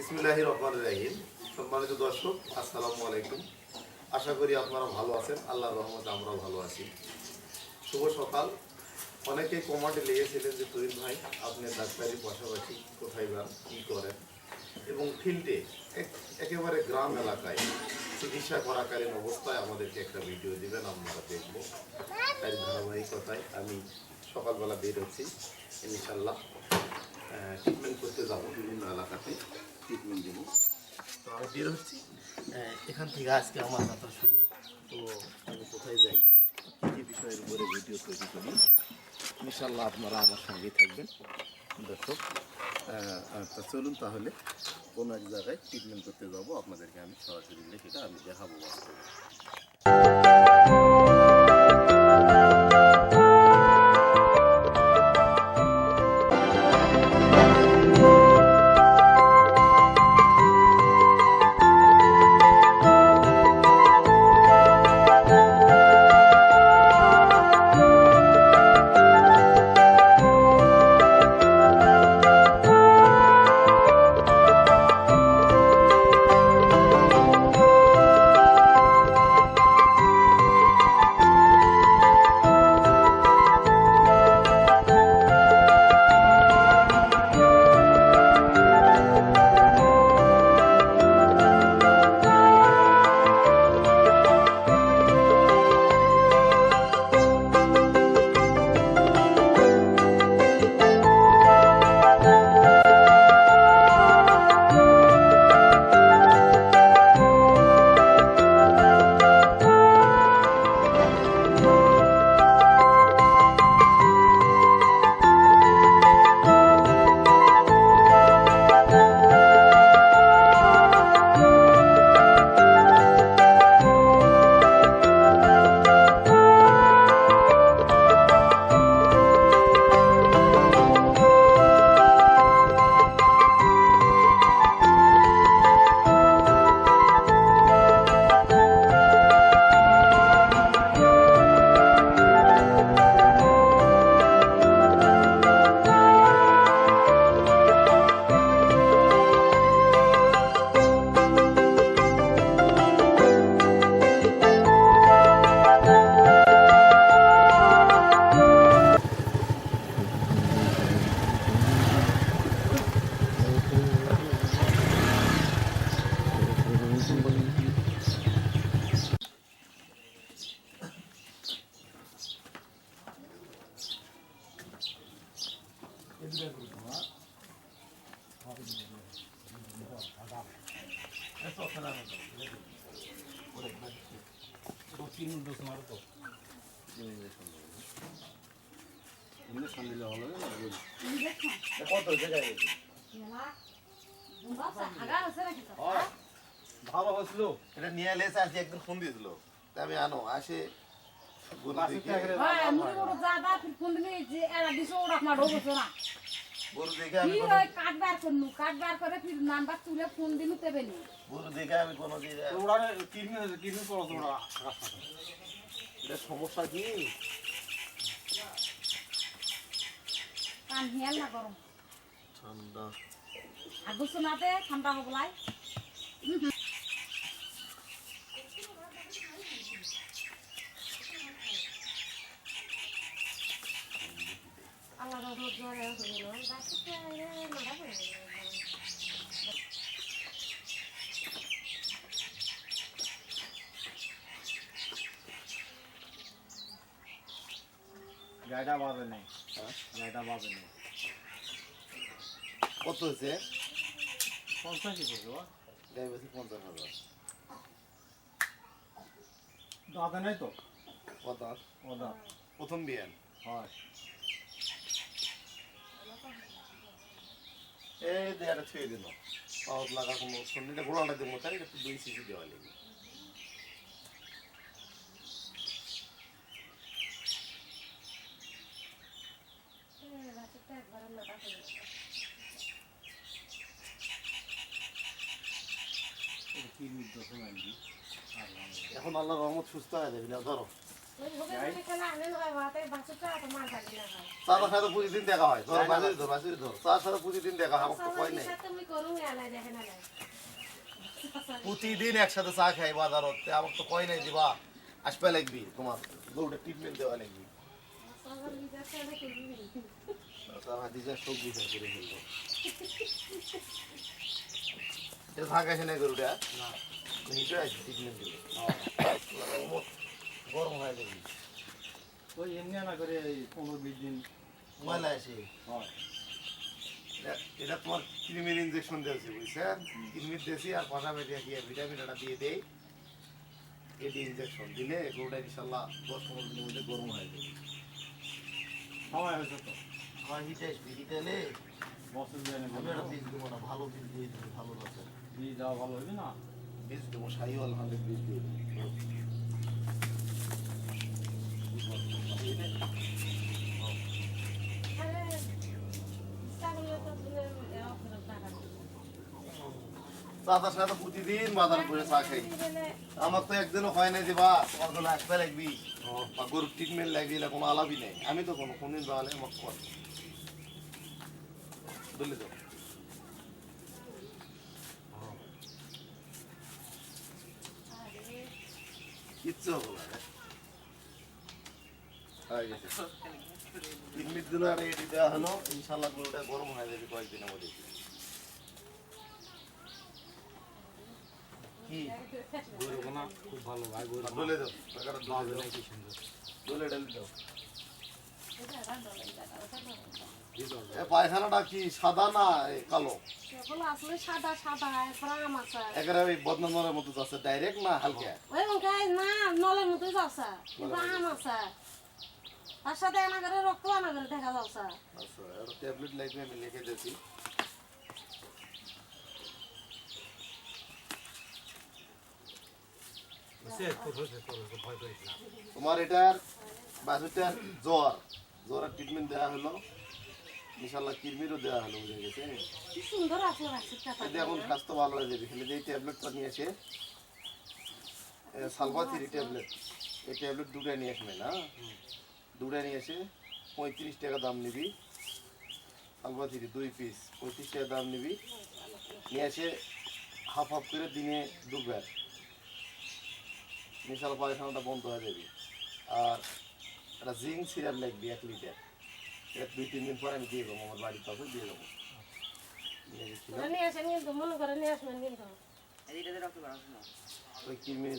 ইসমিল্লাহির রহমান রাহিম। সম্মানিত দর্শক, আসসালামু আলাইকুম। আশা করি আপনারা ভালো আছেন। আল্লাহর রহমতে আমরাও ভালো আছি। শুভ সকাল। অনেকেই কমান্ডে লেগেছিলেন যে তৈরি ভাই, আপনি ডাক্তারির পাশাপাশি কোথায় যান কী করেন? এবং ফিল্ডে এক- একেবারে গ্রাম এলাকায় চিকিৎসা করাকালীন অবস্থায় আমাদেরকে একটা ভিডিও দিবেন আমরা দেখব। তাই ধারাবাহিকতায় আমি সকালবেলা বের হচ্ছি, ইনশাল্লাহ। ট্রিটমেন্ট করতে যাব বিভিন্ন এলাকাতে ট্রিটমেন্ট দেবো তো আমি বের এখান থেকে আজকে আমার কথা শুরু তো আমি কোথায় যাই কী বিষয়ের উপরে ভিডিও তৈরি করি ইনশাল্লাহ আপনারা আমার সঙ্গেই থাকবেন দর্শক তা চলুন তাহলে, কোনো এক জায়গায় ট্রিটমেন্ট করতে যাব, আপনাদেরকে আমি সরাসরি লেখিটা আমি দেখাবো বাস্তবে। ভালো হয়েছিল। এটা নিয়ে এলে আজকে একদিন ফোন দিয়েছিল। আমি আনো আসে বাসে দেখে মুড়ি মুড়ি ফুন্দনি যে এরা দিছো, ওরা আপনার ঢোকছো না। গরু দেখে আমি কি হয় কাট বার করনু কাট বার করে ফির নাম্বার তুলে ফোন দিনু তেবে নি। গরু দেখে আমি কোনো দিন ওরা কিডনি হয়েছে কিডনি পড়াতো ওরা এটা সমস্যা কি? কান হিয়াল না গরম। ঠান্ডা। হবলাই গাড়িটা বাজে নেই। হ্যাঁ? গাড়িটা বাজে নেই। কত হয়েছে? পঞ্চাশি পড়ছে বা গাই বেশি পঞ্চাশ হাজার। দাঁতে নেই তো? কত? প্রথম বিয়ান হয়। এই দেয়াটা ছুঁয়ে দিল। পাওয়ার লাগা কোনো সন্ধিটা ঘোড়াটা দেবো তাই একটু দুই সিসি দেওয়া লাগবে। এখন আল্লাহ রহমত সুস্থ হয়ে যাবে না ধরো? তার সাথে প্রতিদিন দেখা হয় বাসুরি ধর বাসুরি ধর তার সাথে প্রতিদিন দেখা হয় আমাকে কয় নাই প্রতিদিন একসাথে চা খাই বাজারত আমাকে তো কয় নাই দিবা। আসবে লাগবি তোমার গরুটা ট্রিটমেন্ট দেওয়া লাগবি ভাগ আছে না গরুটা ট্রিটমেন্ট দিলে গরম হয়ে যাবে ওই এমনি না করে এই পনেরো বিশ দিন। ময়লা আছে। হয়। এটা- তোমার কৃমির ইনজেকশন দিয়েছি বুঝছেন? কৃমির দিয়েছি আর পাশাপাশি কি ভিটামিন এটা দিয়ে দেই। এটি ইনজেকশন দিলে গরুটা ইনশাল্লাহ দশ পনেরো দিনের মধ্যে গরম হয়ে যাবে। সময় হয়েছে তো? আমার হিটে আসবি হিটে এলে বছর দিয়ে আমি একটা বীজ দেবো না ভালো বীজ দিয়ে দেবো ভালো আছে দিয়ে যাওয়া ভালো হবে না? বীজ দেবো সাইওয়াল হান্ড্রেড বীজ দিয়ে দেবো। চাচার সাথে প্রতিদিন বাজার করে চা খাই। আমার তো একদিনও হয় নাই যে বা আসতে লাগবি। বা গরুর ট্রিটমেন্ট লাগবি না কোনো আলাপই নেই। আমি তো কোনো কোনদিন যাওয়ালে আমার কর বুঝলি তো। কিচ্ছু হব না রে। গেছে। তিন মিনিট দিন আর এটি দেওয়া হলো ইনশাল্লাহ গরুটা গরম হয়ে যাবে কয়েকদিনের মধ্যে কি গরু না খুব ভালো ভাই গরু দলে দাও টাকাটা দলে দাও। কি সুন্দর? দলে ডালি দাও। এ পায়খানাটা কি সাদা না এ কালো? আসলে সাদা সাদা একেবারে বদনামের মতো যাচ্ছে ডাইরেক্ট না হালকা? ওই মুখে না নলের মতোই যাচ্ছে কিন্তু আম আছে। তার সাথে এনা রক্ত আনা দেখা যাচ্ছে। আচ্ছা ট্যাবলেট লাগবে আমি লিখে দিয়েছি সে তোর হয়েছে তোর হয়েছে ভয় করিস না তোমার এটার বাছুরটার জ্বর জ্বরের ট্রিটমেন্ট দেওয়া হলো। ইনশাল্লাহ কিডনিরও দেওয়া হলো বুঝে গেছে? কি সুন্দর আসলে এখন স্বাস্থ্য ভালো হয়ে যাবে। খালি যে এই ট্যাবলেটটা নিয়েছে সালভাথিরি ট্যাবলেট এই ট্যাবলেট দুটো নিয়ে আসবে না? দুটো নিয়ে এসে পঁয়ত্রিশ টাকা দাম নিবি। সালভাথিরি দুই পিস পঁয়ত্রিশ টাকা দাম নিবি। নিয়ে এসে হাফ হাফ করে দিনে দুবার। মিশাল পায়খানাটা বন্ধ হয়ে যাবে। আর একটা জিঙ্ক সিরাপ লাগবে এক লিটার। এটা দুই তিন দিন পরে আমি দিয়ে দেবো আমার বাড়ির কাছে দিয়ে দেবো। নিয়ে আসেন কিন্তু মনে করে নিয়ে আসবেন কিন্তু। ওই কৃমি